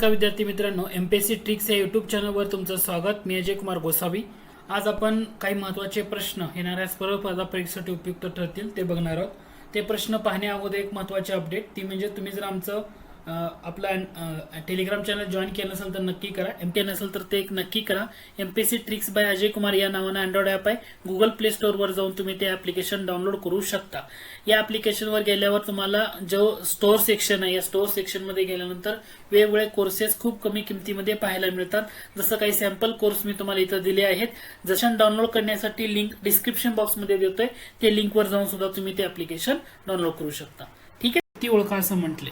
नमस्कार विद्यार्थी मित्रांनो M P S C tricks या यूट्यूब चॅनलवर तुमचं स्वागत. मी अजय कुमार गोसावी. आज आपण काही महत्त्वाचे प्रश्न येणाऱ्या स्पर्धा परीक्षेसाठी उपयुक्त ठरतील ते बघणार आहोत. ते प्रश्न पाहण्या अगोदर एक महत्त्वाचे अपडेट ती म्हणजे तुम्ही जर आमचं आपला टेलिग्राम चॅनल जॉईन केलं नसेल तर नक्की करा. एम टी नसेल तर ते एक नक्की करा. M P C tricks by Ajay Kumar या नावानं अँड्रॉइड ॲप आहे. गुगल प्ले स्टोअरवर जाऊन तुम्ही ते ॲप्लिकेशन डाउनलोड करू शकता. या ॲप्लिकेशनवर गेल्यावर तुम्हाला जो स्टोअर सेक्शन आहे या स्टोअर सेक्शनमध्ये गेल्यानंतर वेगवेगळे कोर्सेस खूप कमी किमतीमध्ये पाहायला मिळतात. जसं काही सॅम्पल कोर्स मी तुम्हाला इथं दिले आहेत. जशान डाउनलोड करण्यासाठी लिंक डिस्क्रिप्शन बॉक्समध्ये देतोय. ते लिंकवर जाऊन सुद्धा तुम्ही ते ॲप्लिकेशन डाउनलोड करू शकता. ठीक आहे? ती ओळखा असं म्हटले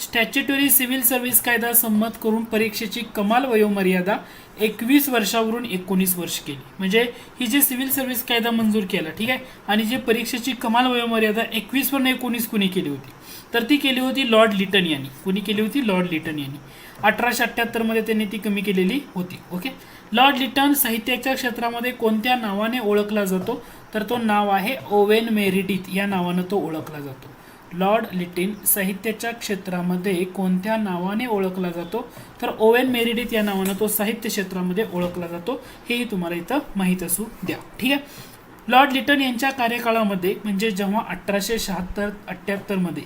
स्टॅच्युटरी सिव्हिल सर्व्हिस कायदा संमत करून परीक्षेची कमाल वयोमर्यादा एकवीस वर्षावरून एकोणीस वर्ष केली. म्हणजे ही जी सिव्हिल सर्व्हिस कायदा मंजूर केला ठीक आहे? आणि जे परीक्षेची कमाल वयोमर्यादा एकवीसवरून एकोणीस कुणी केली होती? तर ती केली होती लॉर्ड लिटन यांनी. कुणी केली होती? लॉर्ड लिटन यांनी. अठराशे अठ्ठ्याहत्तरमध्ये त्यांनी ती कमी केलेली होती ओके? लॉर्ड लिटन साहित्याच्या क्षेत्रामध्ये कोणत्या नावाने ओळखला जातो? तर तो नाव आहे ओवेन मेरिडिथ या नावानं तो ओळखला जातो. लॉर्ड लिटिन साहित्याच्या क्षेत्रामध्ये कोणत्या नावाने ओळखला जातो? तर ओवेन मेरिडिथ या नावानं तो साहित्य क्षेत्रामध्ये ओळखला जातो. हेही तुम्हाला इथं माहीत असू द्या. ठीक आहे? लॉर्ड लिटन यांच्या कार्यकाळामध्ये म्हणजे जेव्हा अठराशे शहात्तर अठ्ठ्याहत्तरमध्ये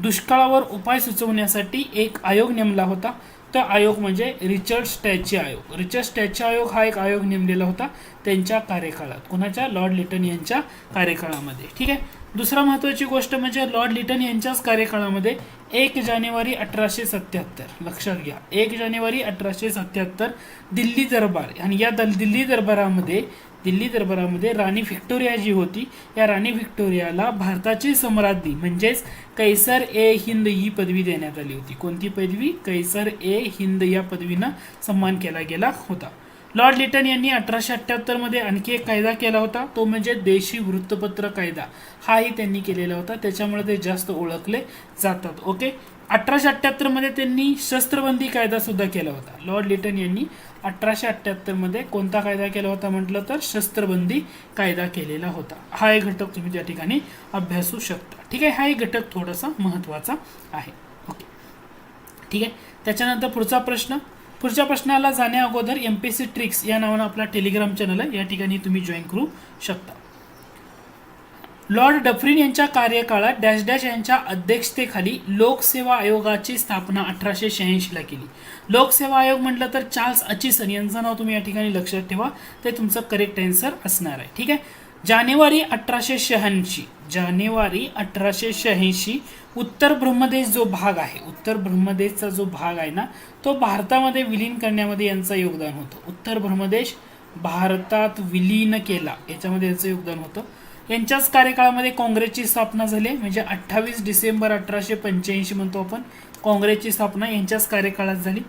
दुष्काळावर उपाय सुचवण्यासाठी एक आयोग नेमला होता तो आयोग म्हणजे रिचर्ड स्टॅची आयोग. रिचर्ड स्टॅची आयोग हा एक आयोग नेमलेला होता त्यांच्या कार्यकाळात. कोणाच्या? लॉर्ड लिटन यांच्या कार्यकाळामध्ये. ठीक आहे? दुसरा महत्त्वाची गोष्ट म्हणजे लॉर्ड लिटन यांच्याच कार्यकाळामध्ये एक जानेवारी अठराशे सत्याहत्तर. लक्षात घ्या. एक जानेवारी अठराशे सत्याहत्तर दिल्ली दरबार. आणि या दल दिल्ली दरबारामध्ये दिल्ली दरबारामध्ये राणी व्हिक्टोरिया जी होती या राणी व्हिक्टोरियाला भारताची सम्राज्ञी म्हणजेच कैसर ए हिंद ही पदवी देण्यात आली होती. कोणती पदवी? कैसर ए हिंद या पदवीनं सन्मान केला गेला होता. लॉर्ड लिटन यांनी अठराशे अठ्ठ्याहत्तरमध्ये आणखी एक कायदा केला होता. तो म्हणजे देशी वृत्तपत्र कायदा. हाही त्यांनी केलेला होता. त्याच्यामुळे ते जास्त ओळखले जातात. ओके अठराशे अठ्ठ्याहत्तरमध्ये त्यांनी शस्त्रबंदी कायदासुद्धा केला होता. लॉर्ड लिटन यांनी अठराशे अठ्ठ्याहत्तरमध्ये कोणता कायदा केला होता म्हटलं तर शस्त्रबंदी कायदा केलेला होता. हा एक घटक तुम्ही त्या ठिकाणी अभ्यासू शकता. ठीक आहे? हा एक घटक थोडासा महत्त्वाचा आहे. ओके ठीक आहे? त्याच्यानंतर पुढचा प्रश्न. पुढच्या प्रश्नाला जाण्या अगोदर एम पी सी ट्रिक्स या नावानं आपला टेलिग्राम चॅनल आहे. या ठिकाणी तुम्ही जॉईन करू शकता. लॉर्ड डफरीन यांच्या कार्यकाळात डॅश डॅश यांच्या अध्यक्षतेखाली लोकसेवा आयोगाची स्थापना अठराशे शहाऐंशीला केली. लोकसेवा आयोग म्हटलं तर चार्ल्स अचिसन यांचं नाव तुम्ही या ठिकाणी लक्षात ठेवा. ते तुमचं करेक्ट आन्सर असणार आहे. ठीक आहे? जानेवारी अठराशे शहाऐंशी जानेवारी अठराशे शहाऐंशी उत्तर ब्रह्मदेश जो भाग आहे उत्तर ब्रह्मदेशचा जो भाग आहे ना तो भारतामध्ये विलीन करण्यामध्ये यांचं योगदान होतं. उत्तर ब्रह्मदेश भारतात विलीन केला याच्यामध्ये यांचं योगदान होतं. यांच्याच कार्यकाळामध्ये काँग्रेसची स्थापना झाली म्हणजे अठ्ठावीस डिसेंबर अठराशे पंच्याऐंशी म्हणतो आपण काँग्रेसची स्थापना यांच्याच कार्यकाळात झाली.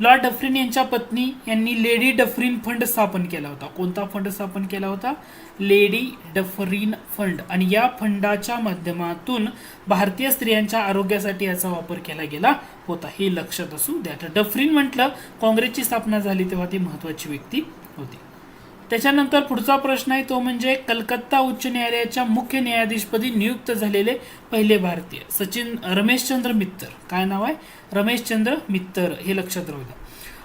लॉर्ड डफरीन यांच्या पत्नी यांनी लेडी डफरीन फंड स्थापन केला होता. कोणता फंड स्थापन केला होता? Lady Dufferin fund. आणि या फंडाच्या माध्यमातून भारतीय स्त्रियांच्या आरोग्यासाठी याचा वापर केला गेला होता. हे लक्षात असू द्या. तर डफरीन म्हटलं काँग्रेसची स्थापना झाली तेव्हा ती महत्वाची व्यक्ती होती. त्याच्यानंतर पुढचा प्रश्न आहे तो म्हणजे कलकत्ता उच्च न्यायालयाच्या मुख्य न्यायाधीशपदी नियुक्त झालेले पहिले भारतीय सचिन रमेशचंद्र मित्तर. काय नाव आहे? रमेशचंद्र मित्तर हे लक्षात राहू द्या.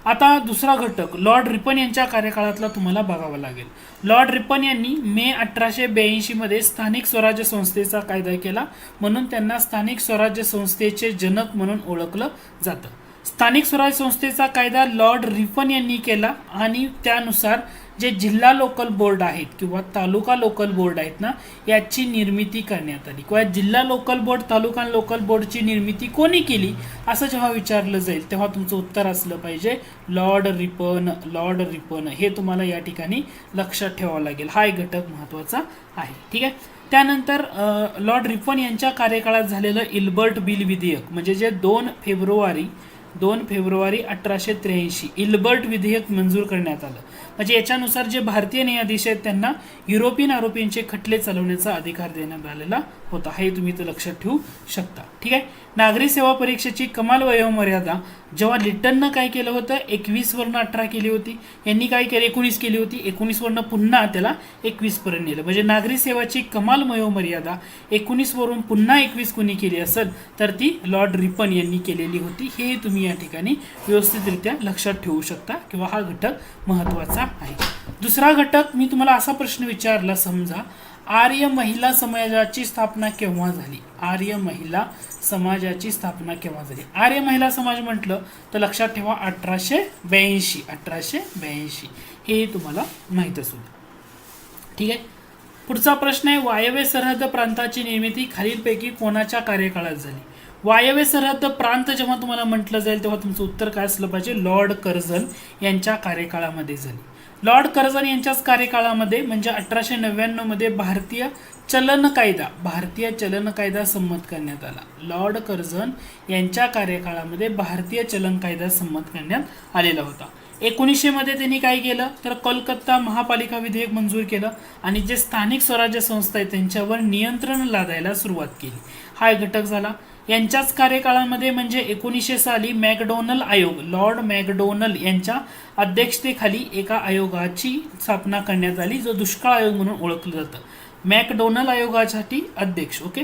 आता दुसरा घटक लॉर्ड रिपन यांच्या कार्यकाळातला तुम्हाला बघावा लागेल. लॉर्ड रिपन यांनी मे अठराशे ब्याऐंशीमध्ये स्थानिक स्वराज्य संस्थेचा कायदा केला म्हणून त्यांना स्थानिक स्वराज्य संस्थेचे जनक म्हणून ओळखलं जातं. स्थानिक स्वराज्य संस्थेचा कायदा लॉर्ड रिपन यांनी केला आणि त्यानुसार जे जिल्हा लोकल बोर्ड आहेत किंवा तालुका लोकल बोर्ड आहेत ना याची निर्मिती करण्यात आली. किंवा जिल्हा लोकल बोर्ड तालुका लोकल बोर्डची निर्मिती कोणी केली? असं जेव्हा विचारलं जाईल तेव्हा तुमचं उत्तर असलं पाहिजे लॉर्ड रिपन लॉर्ड रिपन हे तुम्हाला या ठिकाणी लक्षात ठेवावं लागेल. हा एक घटक महत्त्वाचा आहे. ठीक आहे? त्यानंतर लॉर्ड रिपन यांच्या कार्यकाळात झालेलं इल्बर्ट बिल विधेयक म्हणजे जे दोन फेब्रुवारी दोन फेब्रुवारी अठराशे त्र्याऐंशी इल्बर्ट विधेयक मंजूर करण्यात आलं. म्हणजे याच्यानुसार जे भारतीय न्यायाधीश आहेत त्यांना युरोपियन आरोपींचे खटले चालवण्याचा अधिकार देण्यात आलेला होता हे तुम्ही इथं लक्षात ठेवू शकता. ठीक आहे? नागरी सेवा परीक्षेची कमाल वयोमर्यादा जेव्हा लिटननं काय केलं होतं एकवीसवरनं अठरा केली होती यांनी काय केलं? एकोणीस केली होती एकोणीसवरनं पुन्हा त्याला एकवीसपर्यंत नेलं. म्हणजे नागरी सेवाची कमाल वयोमर्यादा एकोणीसवरून पुन्हा एकवीस कुणी केली असेल तर ती लॉर्ड रिपन यांनी केलेली होती. हे तुम्ही या ठिकाणी व्यवस्थितरित्या लक्षात ठेवू शकता किंवा हा घटक महत्त्वाचा आहे. दुसरा घटक मी तुम्हाला असा प्रश्न विचारला समजा आर्य महिला समाजाची स्थापना केव्हा झाली? आर्य महिला समाजाची स्थापना केव्हा झाली? आर्य महिला समाज म्हटलं तर लक्षात ठेवा अठराशे ब्याऐंशी अठराशे ब्याऐंशी. हे तुम्हाला माहीत असू ठीक आहे? पुढचा प्रश्न आहे वायव्य सरहद्द प्रांताची निर्मिती खालीलपैकी कोणाच्या कार्यकाळात झाली? वायव्य सरहद्द प्रांत जेव्हा तुम्हाला म्हटलं जाईल तेव्हा तुमचं उत्तर काय असलं पाहिजे? लॉर्ड कर्झन यांच्या कार्यकाळामध्ये झाली. लॉर्ड कर्झन यांच्याच कार्यकाळामध्ये म्हणजे अठराशे नव्याण्णवमध्ये भारतीय चलन कायदा भारतीय चलन कायदा संमत करण्यात आला. लॉर्ड कर्झन यांच्या कार्यकाळामध्ये भारतीय चलन कायदा संमत करण्यात आलेला होता. एकोणीसशेमध्ये त्यांनी काय केलं? तर कोलकाता महापालिका विधेयक मंजूर केलं आणि जे स्थानिक स्वराज्य संस्था आहेत त्यांच्यावर नियंत्रण लादायला सुरुवात केली. हा एक घटक झाला. यांच्याच कार्यकाळामध्ये म्हणजे एकोणीसशे साली मॅकडोनल आयोग लॉर्ड मॅकडोनल यांच्या अध्यक्षतेखाली एका आयोगाची स्थापना करण्यात आली जो दुष्काळ आयोग म्हणून ओळखलं जातं. मॅकडोनल आयोगासाठी अध्यक्ष ओके?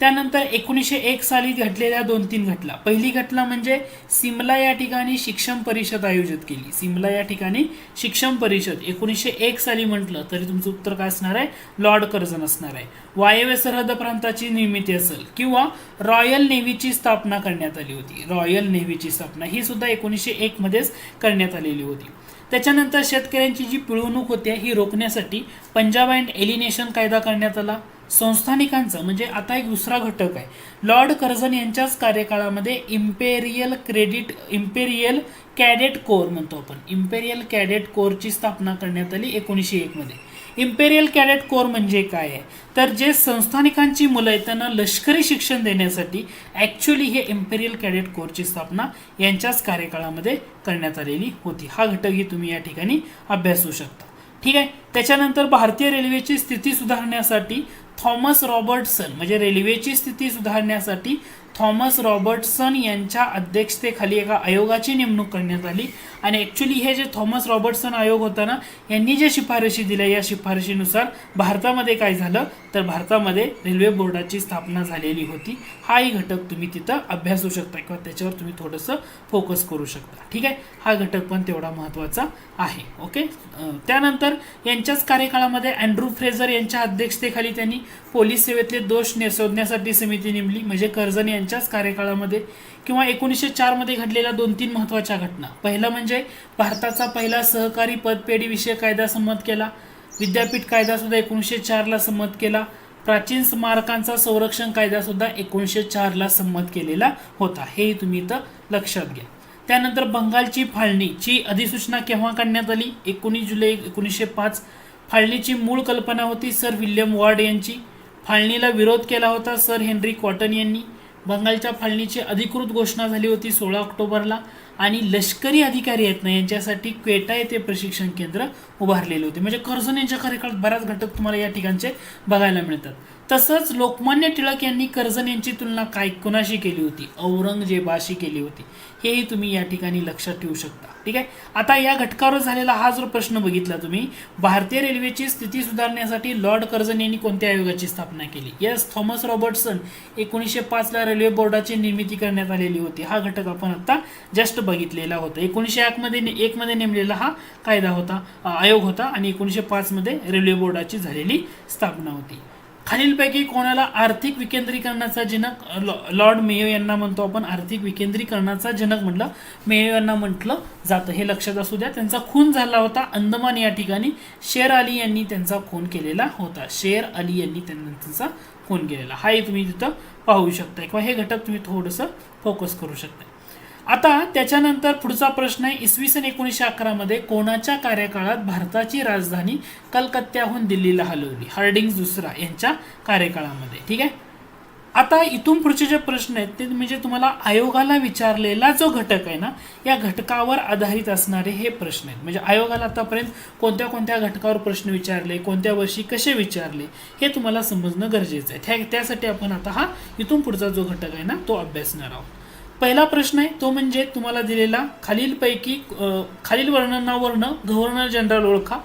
त्यानंतर एकोणीसशे एक साली घडलेल्या दोन तीन घटना. पहिली घटना म्हणजे सिमला या ठिकाणी शिक्षण परिषद आयोजित केली. सिमला या ठिकाणी शिक्षण परिषद. एकोणीसशे एक साली म्हटलं तरी तुमचं उत्तर काय असणार आहे? लॉर्ड कर्झन असणार आहे. वायव्य सरहद प्रांताची निर्मिती असेल किंवा रॉयल नेव्हीची स्थापना करण्यात आली होती. रॉयल नेव्हीची स्थापना ही सुद्धा एकोणीसशे एक मध्येच करण्यात आलेली होती. त्याच्यानंतर शेतकऱ्यांची जी पिळवणूक होते ही रोखण्यासाठी पंजाब अँड एलिनेशन कायदा करण्यात आला. संस्थानिकांचं म्हणजे आता एक दुसरा घटक आहे. लॉर्ड कर्झन यांच्याच कार्यकाळामध्ये imperial credit imperial cadet corps म्हणतो आपण. इम्पेरियल कॅडेट कोरची स्थापना करण्यात आली एकोणीसशे एकमध्ये इम्पेरियल कॅडेट कोर म्हणजे काय आहे? तर जे संस्थानिकांची मुलं आहेत त्यांना लष्करी शिक्षण देण्यासाठी ॲक्च्युली हे इम्पेरियल कॅडेट कोरची स्थापना यांच्याच कार्यकाळामध्ये करण्यात आलेली होती. हा घटकही तुम्ही या ठिकाणी अभ्यासू शकता. ठीक आहे? त्याच्यानंतर भारतीय रेल्वेची स्थिती सुधारण्यासाठी थॉमस रॉबर्टसन म्हणजे रेल्वेची स्थिती सुधारण्यासाठी थॉमस रॉबर्टसन यांच्या अध्यक्षतेखाली एका आयोगाची नेमणूक करण्यात आली. आणि ॲक्च्युली हे जे थॉमस रॉबर्टसन आयोग होता ना यांनी जे शिफारशी दिल्या या शिफारशीनुसार भारतामध्ये काय झालं? तर भारतामध्ये रेल्वे बोर्डाची स्थापना झालेली होती. हाही घटक तुम्ही तिथं अभ्यासू शकता किंवा त्याच्यावर तुम्ही थोडंसं फोकस करू शकता. ठीक आहे? हा घटक पण तेवढा महत्त्वाचा आहे. ओके त्यानंतर यांच्याच कार्यकाळामध्ये अँड्रू फ्रेझर यांच्या अध्यक्षतेखाली त्यांनी पोलीस सेवेतले दोष ने शोधण्यासाठी समिती नेमली. म्हणजे कर्जन यांच्याच कार्यकाळामध्ये किंवा एकोणीसशे चारमध्ये घडलेल्या दोन तीन महत्त्वाच्या घटना. पहिला म्हणजे भारताचा पहिला सहकारी पदपेढी विषय कायदा संमत केला. विद्यापीठ कायदा सुद्धा एकोणीसशे चारला संमत केला. प्राचीन स्मारकांचा संरक्षण कायदा सुद्धा एकोणीसशे चारला संमत केलेला होता. हे तुम्ही इथं लक्षात घ्या. त्यानंतर बंगालची फाळणीची अधिसूचना केव्हा काढण्यात आली? एकोणीस जुलै एकोणीसशे पाच. फाळणीची मूळ कल्पना होती सर विल्यम वॉर्ड यांची. फाळणीला विरोध केला होता सर हेनरी कॉटन यांनी. बंगालच्या फाळणीची अधिकृत घोषणा झाली होती सोळा ऑक्टोबरला. आणि लष्करी अधिकारी आहेत ना यांच्यासाठी क्वेटा येथे प्रशिक्षण केंद्र उभारलेले होते. म्हणजे कर्जन यांच्या कार्यकाळात बऱ्याच घटक तुम्हाला या ठिकाणचे बघायला मिळतात. तसंच लोकमान्य टिळक यांनी कर्जन यांची तुलना काय कोणाशी केली होती? औरंगजेबाशी केली होती. हेही तुम्ही या ठिकाणी लक्षात ठेवू शकता. ठीक आहे? आता या घटकावर झालेला हा जो प्रश्न बघितला तुम्ही भारतीय रेल्वेची स्थिती सुधारण्यासाठी लॉर्ड कर्जन यांनी कोणत्या आयोगाची स्थापना केली? यस थॉमस रॉबर्टसन एकोणीसशे पाचला रेल्वे बोर्डाची निर्मिती करण्यात आलेली होती. हा घटक आपण आता जस्ट बघितलेला होता. एकोणीसशे एकमध्ये एकमध्ये नेमलेला हा कायदा होता आयोग होता आणि एकोणीसशे पाचमध्ये रेल्वे बोर्डाची झालेली स्थापना होती. खालीलपैकी कोणाला आर्थिक विकेंद्रीकरणाचा जनक लॉ- लॉर्ड मेयो यांना म्हणतो आपण आर्थिक विकेंद्रीकरणाचा जनक म्हटलं मेयो यांना म्हटलं जातं. हे लक्षात असू द्या त्यांचा खून झाला होता अंदमान या ठिकाणी. शेर अली यांनी त्यांचा खून केलेला होता. शेर अली यांनी त्यांना त्यांचा खून केलेला. हाही तुम्ही तिथं पाहू शकता किंवा हे घटक तुम्ही थोडंसं फोकस करू शकता. आता त्याच्यानंतर पुढचा प्रश्न आहे. इसवी सन एकोणीसशे अकरामध्ये कोणाच्या कार्यकाळात भारताची राजधानी कलकत्त्याहून दिल्लीला हलवली? हार्डिंग्स दुसरा यांच्या कार्यकाळामध्ये. ठीक आहे? आता इथून पुढचे जे प्रश्न आहेत ते म्हणजे तुम्हाला आयोगाला विचारलेला जो घटक आहे ना या घटकावर आधारित असणारे हे प्रश्न आहेत. म्हणजे आयोगाला आतापर्यंत कोणत्या कोणत्या घटकावर प्रश्न विचारले कोणत्या वर्षी कसे विचारले हे तुम्हाला समजणं गरजेचं आहे. त्या त्यासाठी आपण आता हा इथून पुढचा जो घटक आहे ना तो अभ्यासणार आहोत. पहिला प्रश्न आहे तो म्हणजे तुम्हाला दिलेला खालीलपैकी खालील वर्णनावरनं गव्हर्नर जनरल ओळखा.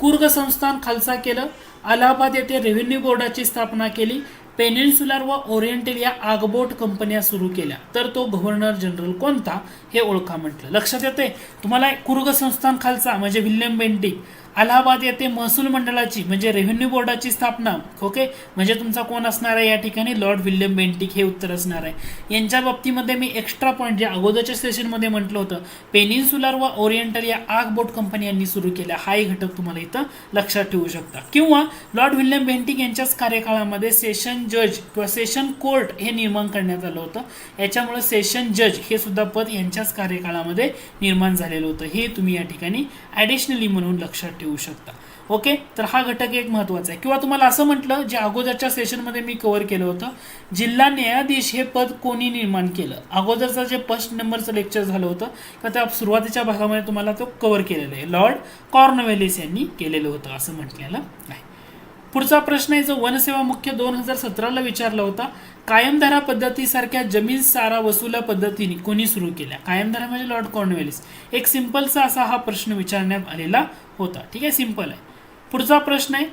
कुर्ग संस्थान खालसा केलं अलाहाबाद येथे रेव्हेन्यू बोर्डाची स्थापना केली पेनिन्सुलर व ओरिएंटल या आगबोट कंपन्या सुरू केल्या. तर तो गव्हर्नर जनरल कोणता हे ओळखा म्हटलं. लक्षात येते तुम्हाला कुर्ग संस्थान खालसा म्हणजे विल्यम बेंटिक अलाहाबाद येथे महसूल मंडळाची म्हणजे रेव्हेन्यू बोर्डाची स्थापना ओके म्हणजे तुमचा कोण असणार आहे या ठिकाणी? लॉर्ड विल्यम बेंटिक हे उत्तर असणार आहे. यांच्या बाबतीमध्ये मी एक्स्ट्रा पॉईंट जे अगोदरच्या सेशनमध्ये म्हटलं होतं पेनिन्सुलर व ओरिएंटल या आग बोट कंपनी यांनी सुरू केल्या. हाही घटक तुम्हाला इथं लक्षात ठेवू शकता. किंवा लॉर्ड विल्यम बेंटिक यांच्याच कार्यकाळामध्ये सेशन जज किंवा सेशन कोर्ट हे निर्माण करण्यात आलं होतं. याच्यामुळे सेशन जज हे सुद्धा पद यांच्याच कार्यकाळामध्ये निर्माण झालेलं होतं. हे तुम्ही या ठिकाणी ॲडिशनली म्हणून लक्षात ठेवू. शकता. ओके तर हा घटक एक महत्त्वाचा आहे. किंवा तुम्हाला असं म्हटलं जे अगोदरच्या सेशनमध्ये मी कव्हर केलं होतं जिल्हा न्यायाधीश हे पद कोणी निर्माण केलं? अगोदरचं जे फर्स्ट नंबरचं लेक्चर झालं होतं तर त्या सुरुवातीच्या भागामध्ये तुम्हाला तो कव्हर केलेलं आहे. लॉर्ड कॉर्नवेलिस यांनी केलेलं होतं असं म्हटलेलं आहे. पुढचा प्रश्न आहे जो वनसेवा मुख्य दोन हजार सतराला विचारला होता कायमधारा पद्धतीसारख्या जमीन सारा वसुला पद्धतीने कोणी सुरू केल्या? कायमधारा म्हणजे लॉर्ड कॉर्नवेलिस. एक सिंपलचा असा हा प्रश्न विचारण्यात आलेला होता. ठीक आहे सिंपल आहे. पुढचा प्रश्न आहे.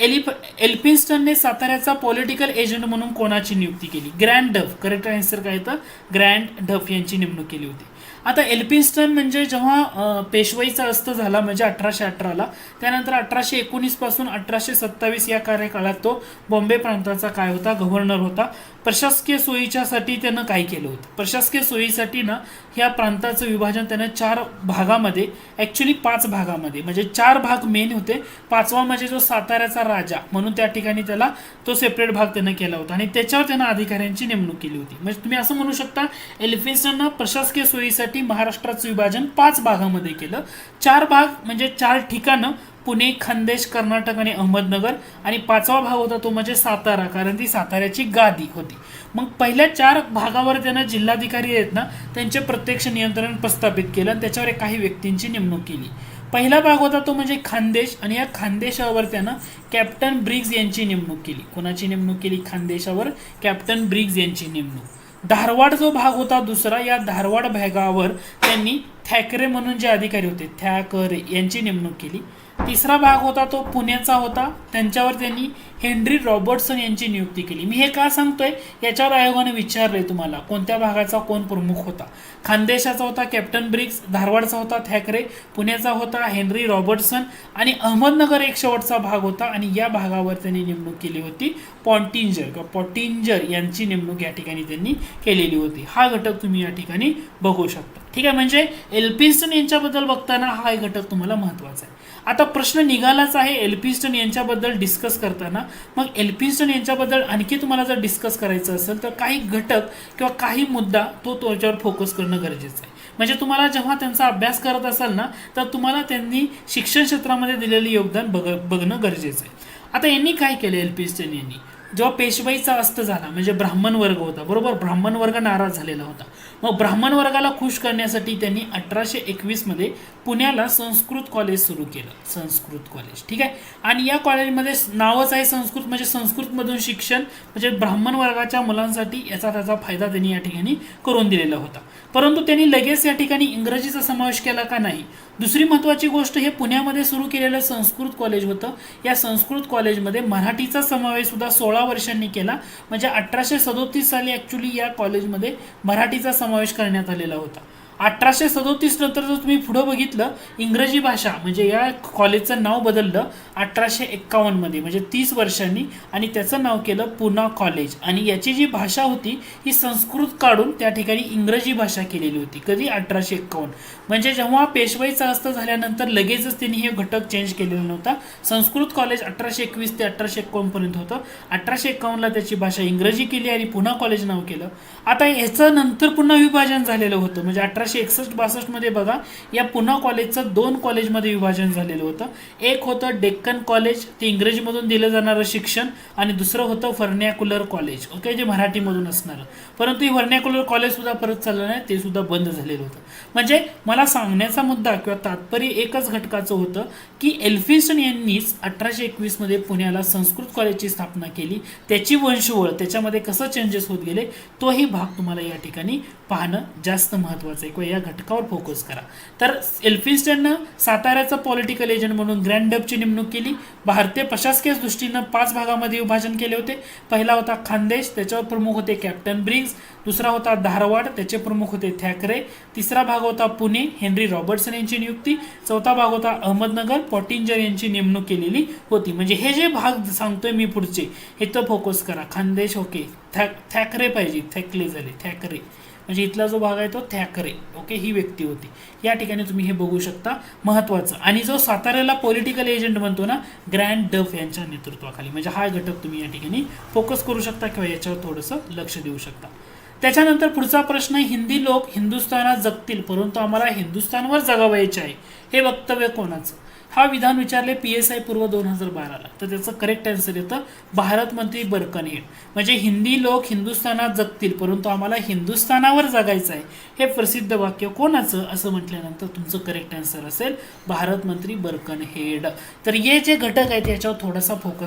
एलिफ एल्फिन्स्टनने साताऱ्याचा पॉलिटिकल एजंट म्हणून कोणाची नियुक्ती केली? ग्रँड डफ. करेक्ट आन्सर काय येतं ग्रँड डफ यांची नेमणूक केली होती. आता एल्फिन्स्टन म्हणजे जेव्हा पेशवाईचा अस्त झाला म्हणजे अठराशे अठराला त्यानंतर अठराशे एकोणीसपासून अठराशे सत्तावीस या कार्यकाळात तो बॉम्बे प्रांताचा काय होता गव्हर्नर होता. प्रशासकीय सोयीच्यासाठी त्यानं काय केलं होतं? प्रशासकीय सोयीसाठी ना ह्या प्रांताचं विभाजन त्यानं चार भागामध्ये ॲक्च्युली पाच भागामध्ये म्हणजे चार भाग मेन होते. पाचवा म्हणजे जो साताऱ्याचा राजा म्हणून त्या ठिकाणी त्याला तो सेपरेट भाग त्यानं केला होता. आणि त्याच्यावर त्यानं अधिकाऱ्यांची नेमणूक केली होती. म्हणजे तुम्ही असं म्हणू शकता एलिफिन्स्टननं प्रशासकीय सोयीसाठी महाराष्ट्राचं विभाजन पाच भागामध्ये केलं. चार भाग म्हणजे चार ठिकाणं पुणे खानदेश कर्नाटक आणि अहमदनगर. आणि पाचवा भाग होता तो म्हणजे सातारा कारण ती साताऱ्याची गादी होती. मग पहिल्या चार भागावर त्यांना जिल्हाधिकारी आहेत ना त्यांचे प्रत्यक्ष नियंत्रण प्रस्थापित केलं आणि त्याच्यावर काही व्यक्तींची नेमणूक केली. पहिला भाग होता तो म्हणजे खानदेश आणि या खानदेशावर त्यानं कॅप्टन ब्रिग्ज यांची नेमणूक केली. कोणाची नेमणूक केली? खानदेशावर कॅप्टन ब्रिग्ज यांची नेमणूक. धारवाड जो भाग होता दुसरा या धारवाड भागावर त्यांनी थॅकरे म्हणून जे अधिकारी होते थॅकरे यांची नेमणूक केली. तिसरा भाग होता तो पुण्याचा होता. त्यांच्यावर त्यांनी हेनरी रॉबर्टसन यांची नियुक्ती केली. मी हे का सांगतोय? याच्यावर आयोगाने विचारले तुम्हाला. कोणत्या भागाचा कोण प्रमुख होता? खानदेशाचा होता कॅप्टन ब्रिग्स धारवाडचा होता थॅकरे पुण्याचा होता हेनरी रॉबर्टसन आणि अहमदनगर एक शेवटचा भाग होता आणि या भागावर त्यांनी नेमणूक केली होती. पॉन्टिंजर किंवा पॉटिंजर यांची नेमणूक या ठिकाणी त्यांनी केलेली होती. हा घटक तुम्ही या ठिकाणी बघू शकता. ठीक आहे म्हणजे एल्पिन्स्टन यांच्याबद्दल बघताना हा एक घटक तुम्हाला महत्त्वाचा आहे. आता प्रश्न निघालाच आहे एल्फिन्स्टन यांच्याबद्दल डिस्कस करताना. मग एल्फिन्स्टन यांच्याबद्दल आणखी तुम्हाला जर डिस्कस करायचं असेल तर काही घटक किंवा काही मुद्दा तो त्याच्यावर फोकस करणं गरजेचं आहे. म्हणजे तुम्हाला जेव्हा त्यांचा अभ्यास करत असाल ना तर तुम्हाला त्यांनी शिक्षण क्षेत्रामध्ये दिलेले योगदान बघ बघणं गरजेचं आहे. आता यांनी काय केलं एल्फिन्स्टन यांनी? जेव्हा पेशवाईचा अस्त झाला म्हणजे ब्राह्मण वर्ग होता बरोबर? ब्राह्मण वर्ग नाराज झालेला होता. मग ब्राह्मण वर्गाला खुश करण्यासाठी त्यांनी अठराशे एकवीसमध्ये पुण्याला संस्कृत कॉलेज सुरू केलं. संस्कृत कॉलेज ठीक आहे? आणि या कॉलेजमध्ये नावच आहे संस्कृत म्हणजे संस्कृतमधून शिक्षण म्हणजे ब्राह्मण वर्गाच्या मुलांसाठी याचा त्याचा फायदा त्यांनी या ठिकाणी करून दिलेला होता. परंतु त्यांनी लगेच या ठिकाणी इंग्रजीचा समावेश केला का नाही? दुसरी महत्त्वाची गोष्ट हे पुण्यामध्ये सुरू केलेलं संस्कृत कॉलेज होतं. या संस्कृत कॉलेजमध्ये मराठीचा समावेश सुद्धा सोळा वर्षांनी केला. म्हणजे अठराशे सदोतीस साली ॲक्च्युली या कॉलेजमध्ये मराठीचा समावेश करण्यात आलेला होता. अठराशे सदोतीस नंतर जर तुम्ही पुढं बघितलं इंग्रजी भाषा म्हणजे या कॉलेजचं नाव बदललं अठराशे एक्कावन्नमध्ये म्हणजे तीस वर्षांनी. आणि त्याचं नाव केलं पुना कॉलेज आणि याची जी भाषा होती ही संस्कृत काढून त्या ठिकाणी इंग्रजी भाषा केलेली होती कधी अठराशे एक्कावन्न. म्हणजे जेव्हा पेशवाईचा अस्त झाल्यानंतर लगेचच त्यांनी हे घटक चेंज केलेला नव्हता. संस्कृत कॉलेज अठराशे एकवीस ते अठराशे एकावन्नपर्यंत होतं. अठराशे एकावन्नला त्याची भाषा इंग्रजी केली आणि पुन्हा कॉलेज नाव केलं. आता ह्याचं नंतर पुन्हा विभाजन झालेलं होतं. म्हणजे अठराशे अठराशे एकसष्ट बासष्टमध्ये बघा या पुन्हा कॉलेजचं दोन कॉलेजमध्ये विभाजन झालेलं होतं. एक होतं डेक्कन कॉलेज ते इंग्रजीमधून दिलं जाणारं शिक्षण आणि दुसरं होतं व्हर्नॅक्युलर कॉलेज ओके जे मराठीमधून असणारं. परंतु हे व्हर्नॅक्युलर कॉलेजसुद्धा परत चाललं नाही ते सुद्धा बंद झालेलं होतं. म्हणजे मला सांगण्याचा मुद्दा किंवा तात्पर्य एकच घटकाचं होतं की एल्फिन्स्टन यांनीच अठराशे एकवीसमध्ये पुण्याला संस्कृत कॉलेजची स्थापना केली. त्याची वंशवळ त्याच्यामध्ये कसं चेंजेस होत गेले तोही भाग तुम्हाला या ठिकाणी पाहणं जास्त महत्त्वाचं आहे. किंवा या घटकावर फोकस करा. तर एल्फिन्स्टननं साताऱ्याचं पॉलिटिकल एजंट म्हणून ग्रँड डबची नेमणूक केली. भारतीय प्रशासकीय दृष्टीनं पाच भागामध्ये विभाजन केले होते. पहिला होता खानदेश त्याच्यावर प्रमुख होते कॅप्टन ब्रिग्स दुसरा होता धारवाड त्याचे प्रमुख होते थॅकरे तिसरा भाग होता पुणे हेनरी रॉबर्टसन यांची नियुक्ती चौथा भाग होता अहमदनगर पॉटिंजर यांची नेमणूक केलेली होती. म्हणजे हे जे भाग सांगतोय मी पुढचे हे तर फोकस करा. खानदेश ओके थॅ थॅकरे पाहिजे थॅकले झाले थॅकरे. म्हणजे इथला जो भाग आहे तो थॅकरे ओके ही व्यक्ती होती. या ठिकाणी तुम्ही हे बघू शकता महत्त्वाचं आणि जो साताऱ्याला पॉलिटिकल एजंट म्हणतो ना ग्रँड डफ यांच्या नेतृत्वाखाली. म्हणजे हा घटक तुम्ही या ठिकाणी फोकस करू शकता किंवा याच्यावर थोडंसं लक्ष देऊ शकता. त्याच्यानंतर पुढचा प्रश्न हिंदी लोक हिंदुस्थानात जगतील परंतु आम्हाला हिंदुस्थानवर जगावायचे आहे. हे वक्तव्य कोणाचं? हा विधान विचारले पी एस आय पूर्व दोन हजार बाराला. तर त्याचं करेक्ट आन्सर येतं भारत मंत्री बर्कनहेड म्हणजे हिंदी लोक हिंदुस्थानात जगतील परंतु आम्हाला हिंदुस्थानावर जगायचं आहे. हे प्रसिद्ध वाक्य कोणाचं? असं म्हटल्यानंतर तुमचं करेक्ट आन्सर असेल भारत मंत्री बर्कनहेड तर हे जे घटक आहेत याच्यावर थोडासा फोकस